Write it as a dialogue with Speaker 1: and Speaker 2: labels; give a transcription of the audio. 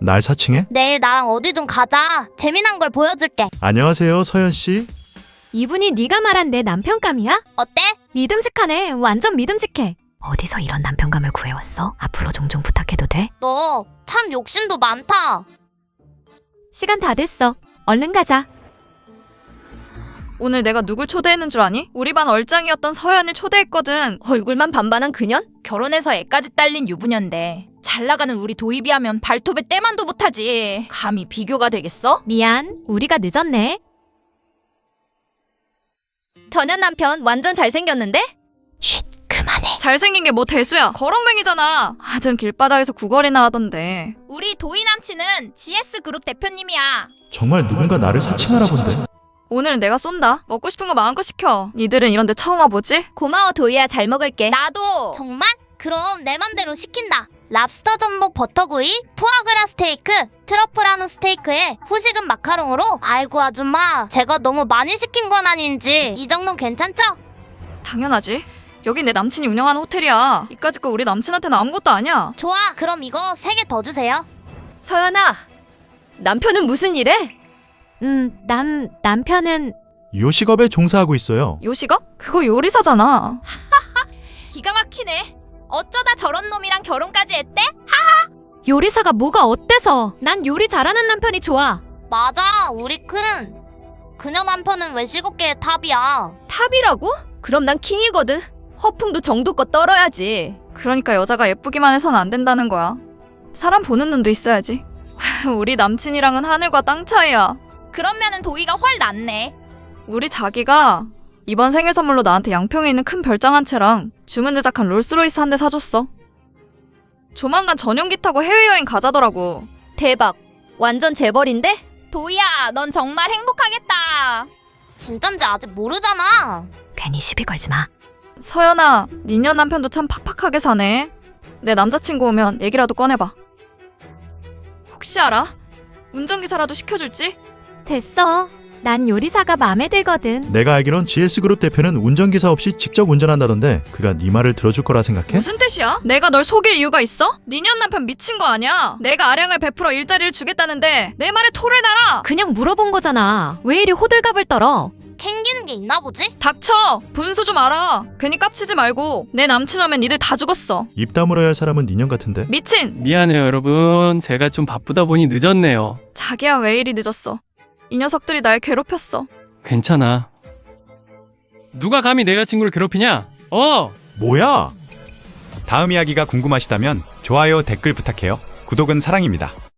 Speaker 1: 날 사칭해?
Speaker 2: 내일 나랑 어디 좀 가자. 재미난 걸 보여줄게.
Speaker 1: 안녕하세요, 서연 씨.
Speaker 3: 이분이 네가 말한 내 남편감이야?
Speaker 2: 어때?
Speaker 3: 믿음직하네. 완전 믿음직해. 어디서 이런 남편감을 구해왔어? 앞으로 종종 부탁해도 돼?
Speaker 2: 너 참 욕심도 많다.
Speaker 3: 시간 다 됐어. 얼른 가자.
Speaker 4: 오늘 내가 누굴 초대했는 줄 아니? 우리 반 얼짱이었던 서연을 초대했거든.
Speaker 5: 얼굴만 반반한 그년? 결혼해서 애까지 딸린 유부녀인데 잘 나가는 우리 도입이 하면 발톱에 때만도 못하지. 감히 비교가 되겠어?
Speaker 3: 미안. 우리가 늦었네. 전현 남편 완전 잘생겼는데?
Speaker 2: 쉿, 그만해.
Speaker 4: 잘생긴 게 뭐 대수야. 거렁뱅이잖아. 아들 길바닥에서 구걸이나 하던데.
Speaker 5: 우리 도희 남친은 GS 그룹 대표님이야.
Speaker 1: 정말 누군가 나를 사칭하나 본데.
Speaker 4: 오늘은 내가 쏜다. 먹고 싶은 거 마음껏 시켜. 니들은 이런 데 처음 와보지?
Speaker 3: 고마워 도희야 잘 먹을게.
Speaker 5: 나도.
Speaker 2: 정말? 그럼 내 맘대로 시킨다. 랍스터 전복 버터구이, 푸아그라 스테이크, 트러플 한우 스테이크에 후식은 마카롱으로. 아이고 아줌마, 제가 너무 많이 시킨 건 아닌지 이 정도는 괜찮죠?
Speaker 4: 당연하지. 여긴 내 남친이 운영하는 호텔이야. 이까짓 거 우리 남친한테는 아무것도 아니야.
Speaker 2: 좋아, 그럼 이거 세 개 더 주세요.
Speaker 3: 서연아. 남편은 무슨 일해? 음, 남 남편은
Speaker 1: 요식업에 종사하고 있어요.
Speaker 4: 요식업? 그거 요리사잖아.
Speaker 5: 기가 막히네. 어쩌다 저런 놈이랑 결혼까지 했대?
Speaker 3: 요리사가 뭐가 어때서? 난 요리 잘하는 남편이 좋아.
Speaker 2: 맞아, 우리 큰. 그녀 남편은 외식업계의 탑이야.
Speaker 3: 탑이라고? 그럼 난 킹이거든. 허풍도 정도껏 떨어야지.
Speaker 4: 그러니까 여자가 예쁘기만 해서는 안 된다는 거야. 사람 보는 눈도 있어야지. 우리 남친이랑은 하늘과 땅 차이야.
Speaker 5: 그러면은 도희가 훨 낫네.
Speaker 4: 우리 자기가 이번 생일 선물로 나한테 양평에 있는 큰 별장 한 채랑 주문 제작한 롤스로이스 한 대 사줬어. 조만간 전용기 타고 해외여행 가자더라고.
Speaker 3: 대박. 완전 재벌인데?
Speaker 5: 도희야, 넌 정말 행복하겠다.
Speaker 2: 진짠지 아직 모르잖아.
Speaker 3: 괜히 시비 걸지 마.
Speaker 4: 서연아, 니녀 남편도 참 팍팍하게 사네. 내 남자친구 오면 얘기라도 꺼내봐. 혹시 알아? 운전기사라도 시켜줄지?
Speaker 3: 됐어. 난 요리사가 마음에 들거든.
Speaker 1: 내가 알기론 GS그룹 대표는 운전기사 없이 직접 운전한다던데 그가 네 말을 들어줄 거라 생각해?
Speaker 4: 무슨 뜻이야? 내가 널 속일 이유가 있어? 니년 남편 미친 거 아니야? 내가 아량을 베풀어 일자리를 주겠다는데 내 말에 토를 달아!
Speaker 3: 그냥 물어본 거잖아. 왜 이리 호들갑을 떨어?
Speaker 2: 캥기는 게 있나 보지?
Speaker 4: 닥쳐! 분수 좀 알아! 괜히 깝치지 말고 내 남친 오면 니들 다 죽었어.
Speaker 1: 입 다물어야 할 사람은 니년 같은데.
Speaker 4: 미친!
Speaker 6: 미안해요, 여러분. 제가 좀 바쁘다 보니 늦었네요.
Speaker 4: 자기야 왜 이리 늦었어? 이 녀석들이 날 괴롭혔어.
Speaker 6: 괜찮아. 누가 감히 내 여자친구를 괴롭히냐? 어!
Speaker 1: 뭐야?
Speaker 7: 다음 이야기가 궁금하시다면 좋아요, 댓글 부탁해요. 구독은 사랑입니다.